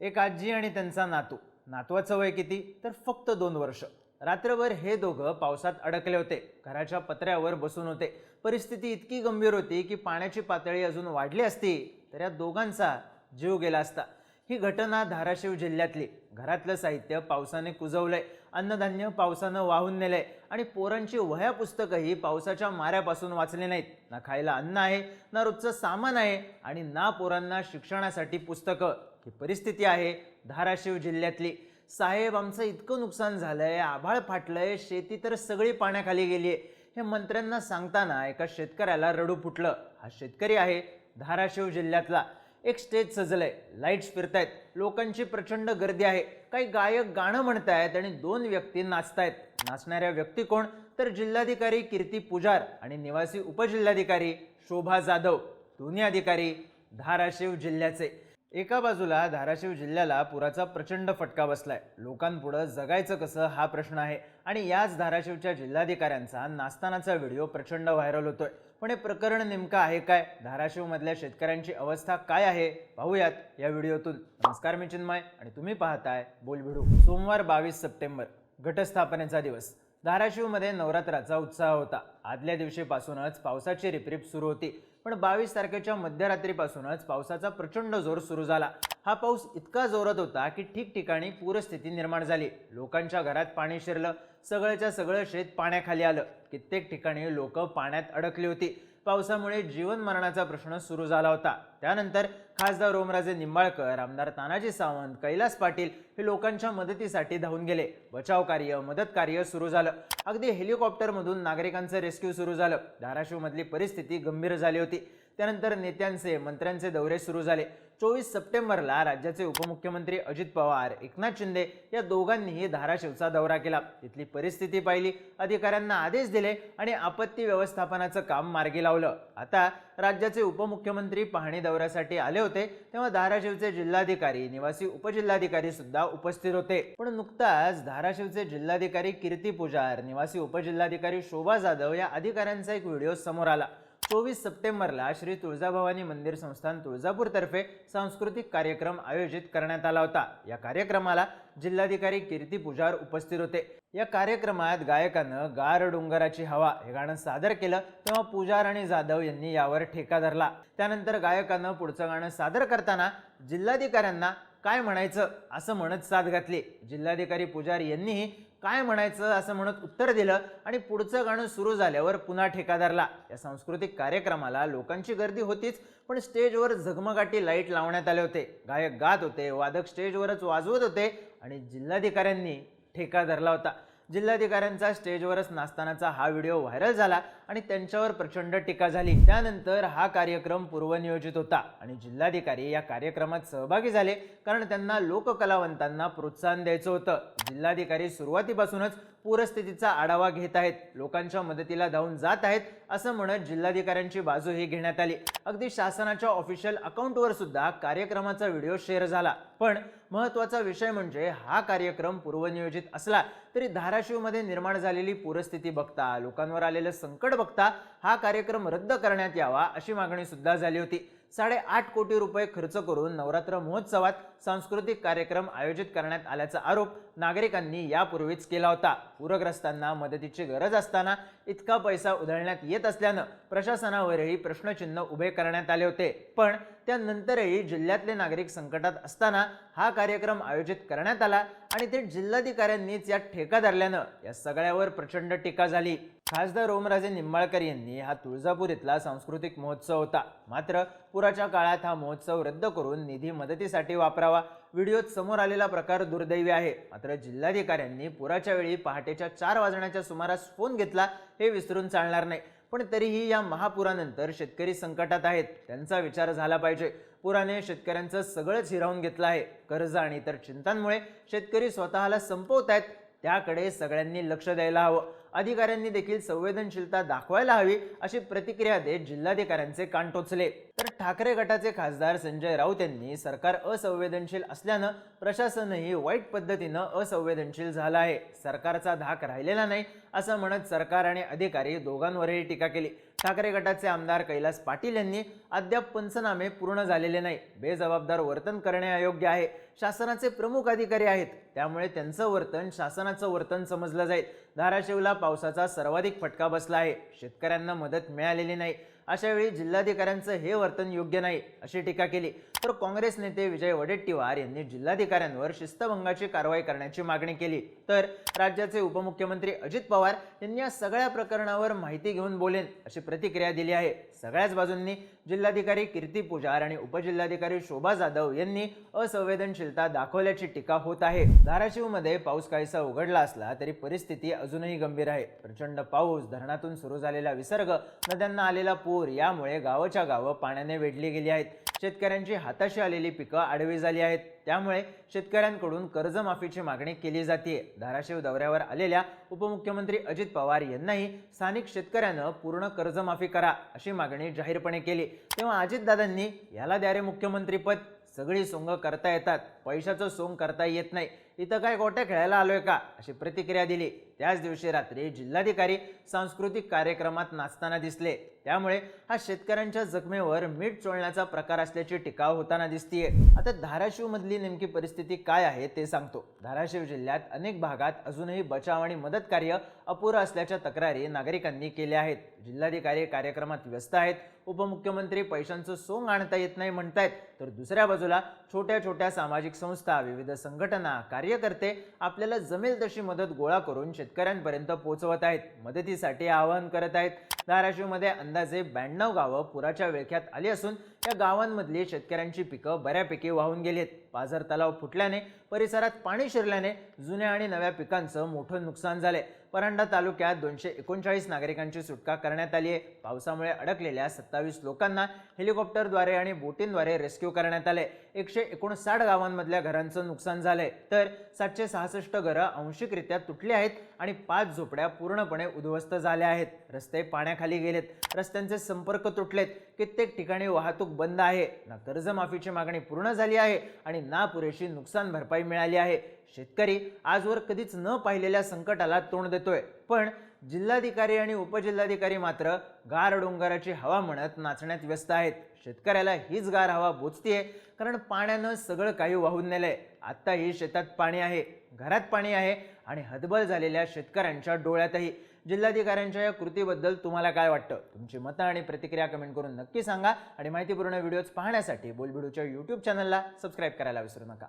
एक आजी आणि त्यांचा नातू. नातवाचं वय किती? तर फक्त दोन वर्ष. रात्रभर हे दोघं पावसात अडकले होते. घराच्या पत्र्यावर बसून होते. परिस्थिती इतकी गंभीर होती की पाण्याची पातळी अजून वाढली असती तर या दोघांचा जीव गेला असता. ही घटना धाराशिव जिल्ह्यातली. घरातलं साहित्य पावसाने कुजवलंय. अन्नधान्य पावसानं वाहून नेलंय. आणि पोरांची वह्या पुस्तकंही पावसाच्या माऱ्यापासून वाचले नाहीत. ना खायला अन्न आहे ना रोजचं सामान आहे आणि ना पोरांना शिक्षणासाठी पुस्तकं. ही परिस्थिती आहे धाराशिव जिल्ह्यातली. साहेब आमचं इतकं नुकसान झालंय आभाळ फाटलंय शेती तर सगळी पाण्याखाली गेली आहे हे मंत्र्यांना सांगताना एका शेतकऱ्याला रडू फुटलं. हा शेतकरी आहे धाराशिव जिल्ह्यातला. एक स्टेज सजलंय. लाईट्स फिरतायत. लोकांची प्रचंड गर्दी आहे. काही गायक गाणं म्हणतायत आणि दोन व्यक्ती नाचतायत. नाचणाऱ्या व्यक्ती कोण? तर जिल्हाधिकारी कीर्ती पुजार आणि निवासी उपजिल्हाधिकारी शोभा जाधव. दोन्ही अधिकारी धाराशिव जिल्ह्याचे. एका बाजूला धाराशिव जिल्ह्याला पुराचा प्रचंड फटका बसलाय. लोकांपुढं जगायचं कसं हा प्रश्न आहे. आणि याच धाराशिवच्या जिल्हाधिकाऱ्यांचा नाचतानाचा व्हिडिओ प्रचंड व्हायरल होतोय. पण हे प्रकरण नेमकं आहे काय? धाराशिवमधल्या शेतकऱ्यांची अवस्था काय आहे? पाहूयात या व्हिडिओतून. नमस्कार मी चिन्मय आणि तुम्ही पाहताय बोलभिडू सोमवार बावीस सप्टेंबर घटस्थापनेचा दिवस. धाराशिवमध्ये नवरात्राचा उत्साह होता. आदल्या दिवशीपासूनच पावसाची रिपरिप सुरू होती. पण बावीस तारखेच्या मध्यरात्रीपासूनच पावसाचा प्रचंड जोर सुरू झाला. हा पाऊस इतका जोरात होता की ठिकठिकाणी पूरस्थिती निर्माण झाली. लोकांच्या घरात पाणी शिरलं. सगळ्याच्या सगळं शेत पाण्याखाली आलं. कित्येक ठिकाणी लोक पाण्यात अडकली होती. पावसामुळे जीवन मरणाचा प्रश्न सुरू झाला होता. त्यानंतर खासदार ओमराजे निंबाळकर आमदार तानाजी सावंत कैलास पाटील हे लोकांच्या मदतीसाठी धावून गेले. बचाव कार्य मदत कार्य सुरू झालं. अगदी हेलिकॉप्टरमधून नागरिकांचं रेस्क्यू सुरू झालं. धाराशिवमधली परिस्थिती गंभीर झाली होती. त्यानंतर नेत्यांचे मंत्र्यांचे दौरे सुरू झाले. चोवीस सप्टेंबरला राज्याचे उपमुख्यमंत्री अजित पवार एकनाथ शिंदे या दोघांनीही धाराशिवचा दौरा केला. तिथली परिस्थिती पाहिली. अधिकाऱ्यांना आदेश दिले आणि आपत्ती व्यवस्थापनाचं काम मार्गी लावलं. आता राज्याचे उपमुख्यमंत्री पाहणी दौऱ्यासाठी आले होते तेव्हा धाराशिवचे जिल्हाधिकारी निवासी उपजिल्हाधिकारी सुद्धा उपस्थित होते. पण नुकताच धाराशिवचे जिल्हाधिकारी कीर्ती पुजार निवासी उपजिल्हाधिकारी शोभा जाधव या अधिकाऱ्यांचा एक व्हिडिओ समोर आला. चोवीस सप्टेंबरला श्री तुळजाभवानी मंदिर संस्थान तुळजापूरतर्फे सांस्कृतिक कार्यक्रम आयोजित करण्यात आला होता. या कार्यक्रमाला जिल्हाधिकारी कीर्ती पुजार उपस्थित होते. या कार्यक्रमात गायकानं गार डोंगराची हवा हे गाणं सादर केलं तेव्हा पुजार आणि जाधव यांनी यावर ठेका धरला. त्यानंतर गायकानं पुढचं गाणं सादर करताना जिल्हाधिकाऱ्यांना काय म्हणायचं असं म्हणत साथ घातली. जिल्हाधिकारी पुजार यांनीही काय म्हणायचं असं म्हणत उत्तर दिलं आणि पुढचं गाणं सुरू झाल्यावर पुन्हा ठेकादारला. या सांस्कृतिक कार्यक्रमाला लोकांची गर्दी होतीच पण स्टेजवर झगमगाटी लाइट लावण्यात आले होते. गायक गात होते वादक स्टेजवरच वाजवत होते आणि जिल्हाधिकाऱ्यांनी ठेका धरला होता. जिल्हाधिकाऱ्यांचा स्टेजवरच नाचतानाचा हा व्हिडिओ व्हायरल झाला आणि त्यांच्यावर प्रचंड टीका झाली. त्यानंतर हा कार्यक्रम पूर्वनियोजित होता आणि जिल्हाधिकारी या कार्यक्रमात सहभागी झाले कारण त्यांना लोककलावंतांना प्रोत्साहन द्यायचं होतं. जिल्हाधिकारी सुरुवातीपासूनच पूरस्थितीचा आढावा घेत आहेत. लोकांच्या मदतीला धावून जात आहेत असं म्हणत जिल्हाधिकाऱ्यांची बाजूही घेण्यात आली. अगदी शासनाच्या ऑफिशियल अकाउंटवर सुद्धा कार्यक्रमाचा व्हिडिओ शेअर झाला. पण महत्त्वाचा विषय म्हणजे हा कार्यक्रम पूर्वनियोजित असला तरी धाराशिवमध्ये निर्माण झालेली पूरस्थिती बघता लोकांवर आलेलं संकट बघता हा कार्यक्रम रद्द करण्यात यावा अशी मागणी सुद्धा झाली होती. साडेआठ कोटी रुपये खर्च करून नवरात्र महोत्सवात सांस्कृतिक कार्यक्रम आयोजित करण्यात आल्याचा आरोप नागरिकांनी यापूर्वीच केला होता. पूरग्रस्तांना मदतीची गरज असताना इतका पैसा उधळण्यात येत असल्यानं प्रशासनावरही प्रश्नचिन्ह उभे करण्यात आले होते. पण त्यानंतरही जिल्ह्यातले नागरिक संकटात असताना हा कार्यक्रम आयोजित करण्यात आला. आणि ते जिल्हाधिकाऱ्यांनीच या ठेका धरल्यानं या सगळ्यावर प्रचंड टीका झाली. खासदार ओमराजे निंबाळकर यांनी हा तुळजापूर इथला सांस्कृतिक महोत्सव होता. मात्र पुराच्या काळात हा महोत्सव रद्द करून निधी मदतीसाठी वापरावा. व्हिडिओत समोर आलेला प्रकार दुर्दैवी आहे. मात्र जिल्हाधिकाऱ्यांनी पुराच्या वेळी पहाटेच्या चार वाजण्याच्या सुमारास फोन घेतला हे विसरून चालणार नाही. पण तरीही या महापुरानंतर शेतकरी संकटात आहेत. त्यांचा विचार झाला पाहिजे. पुराने शेतकऱ्यांचं सगळंच हिरावून घेतलं आहे. कर्ज आणि इतर चिंतांमुळे शेतकरी स्वतःला संपवत आहेत त्याकडे सगळ्यांनी लक्ष द्यायला हवं. अधिकाऱ्यांनी देखील संवेदनशीलता दाखवायला हवी अशी प्रतिक्रिया देत जिल्हाधिकाऱ्यांचे कान टोचले. तर ठाकरे गटाचे खासदार संजय राऊत यांनी सरकार असंवेदनशील असल्यानं प्रशासनही वाईट पद्धतीनं असंवेदनशील झालं आहे. सरकारचा धाक राहिलेला नाही असं म्हणत सरकार आणि अधिकारी दोघांवरही टीका केली. ठाकरे गटाचे आमदार कैलास पाटील यांनी अद्याप पंचनामे पूर्ण झालेले नाही. बेजबाबदार वर्तन करणे अयोग्य आहे. शासनाचे प्रमुख अधिकारी आहेत. त्यामुळे त्यांचं वर्तन शासनाचं वर्तन समजलं जाईल. धाराशिवला पावसाचा सर्वाधिक फटका बसला आहे. शेतकऱ्यांना मदत मिळालेली नाही. अशावेळी जिल्हाधिकाऱ्यांचं हे वर्तन योग्य नाही अशी टीका केली. तर काँग्रेस नेते विजय वडेट्टीवार यांनी जिल्हाधिकाऱ्यांवर शिस्तभंगाची कारवाई करण्याची मागणी केली. तर राज्याचे उपमुख्यमंत्री अजित पवार यांनी या सगळ्या प्रकरणावर माहिती घेऊन बोलेन अशी प्रतिक्रिया दिली आहे. सगळ्याच बाजूंनी जिल्हाधिकारी कीर्ती पुजार आणि उपजिल्हाधिकारी शोभा जाधव यांनी असंवेदनशीलता दाखवल्याची टीका होत आहे. धाराशिवमध्ये पाऊस काहीसा उघडला असला तरी परिस्थिती अजूनही गंभीर आहे. प्रचंड पाऊस धरणातून सुरू झालेला विसर्ग नद्यांना आलेला पूर यामुळे गावाच्या गावं पाण्याने वेढली गेली आहेत. शेतकऱ्यांची हाताशी आलेली पिकं आडवी झाली आहेत. त्यामुळे शेतकऱ्यांकडून कर्जमाफीची मागणी केली जाते धाराशिव दौऱ्यावर आलेल्या उपमुख्यमंत्री अजित पवार यांनाही स्थानिक शेतकऱ्यानं पूर्ण कर्जमाफी करा अशी मागणी जाहीरपणे केली. तेव्हा अजितदादांनी याला द्या रे मुख्यमंत्रीपद सगळी सोंग करता येतात. पैशाचं सोंग करता येत नाही. इथं काय गोट्या खेळायला आलोय का? अशी प्रतिक्रिया दिली. त्याच दिवशी रात्री जिल्हाधिकारी सांस्कृतिक कार्यक्रमात नाचताना दिसले. त्यामुळे हा शेतकऱ्यांच्या जखमेवर मीठ चोळण्याचा प्रकार असल्याची टीका होताना दिसतीये. आता धाराशिव मधली नेमकी परिस्थिती काय आहे ते सांगतो. धाराशिव जिल्ह्यात अनेक भागात अजूनही बचाव आणि मदत कार्य अपुरं असल्याच्या तक्रारी नागरिकांनी केल्या आहेत. जिल्हाधिकारी कार्यक्रमात व्यस्त आहेत. उपमुख्यमंत्री पैशांचं सोंग आणता येत नाही म्हणतायत. तर दुसऱ्या बाजूला छोट्या छोट्या सामाजिक संस्था विविध संघटना कार्यकर्ते आपल्याला जमेल तशी मदत गोळा करून शेतकऱ्यांपर्यंत पोहोचवत आहेत. मदतीसाठी आवाहन करत आहेत. धाराशिवमध्ये अंदाजे ब्याण्णव गावं पुराच्या विळख्यात आली असून या गावांमधली शेतकऱ्यांची पिकं बऱ्यापैकी वाहून गेली आहेत पाझर तलाव फुटल्याने परिसरात पाणी शिरल्याने जुन्या आणि नव्या पिकांचं मोठं नुकसान झालंय. परांडा तालुक्यात दोनशे एकोणचाळीस नागरिकांची सुटका करण्यात आली आहे. पावसामुळे अडकलेल्या सत्तावीस लोकांना हेलिकॉप्टरद्वारे आणि बोटींद्वारे रेस्क्यू करण्यात आले एकशे एकोणसाठ गावांमधल्या घरांचं नुकसान झालंय. तर सातशे सहासष्ट घरं आंशिकरित्या तुटली आहेत आणि पाच झोपड्या पूर्णपणे उद्ध्वस्त झाल्या आहेत. रस्ते पाण्याखाली गेलेत. रस्त्यांचे संपर्क तुटलेत. कित्येक ठिकाणी वाहतूक बंद आहे. ना कर्जमाफीची मागणी पूर्ण झाली आहे आणि ना पुरेशी नुकसान भरपाई मिळाली आहे. शेतकरी आजवर कधीच न पाहिलेल्या संकटाला तोंड देतोय. पण जिल्हाधिकारी आणि उपजिल्हाधिकारी मात्र गार डोंगराची हवा म्हणत नाचण्यात व्यस्त आहेत. शेतकऱ्याला हीच गार हवा बोचतीये कारण पाण्यानं सगळं काही वाहून नेलंय. आत्ताही शेतात पाणी आहे घरात पाणी आहे आणि हतबल झालेल्या शेतकऱ्यांच्या डोळ्यातही. जिल्हाधिकाऱ्यांच्या या कृतीबद्दल तुम्हाला काय वाटतं? तुमची मतं आणि प्रतिक्रिया कमेंट करून नक्की सांगा. आणि माहितीपूर्ण व्हिडिओज पाहण्यासाठी बोलबिडूच्या यूट्यूब चॅनलला सबस्क्राईब करायला विसरू नका.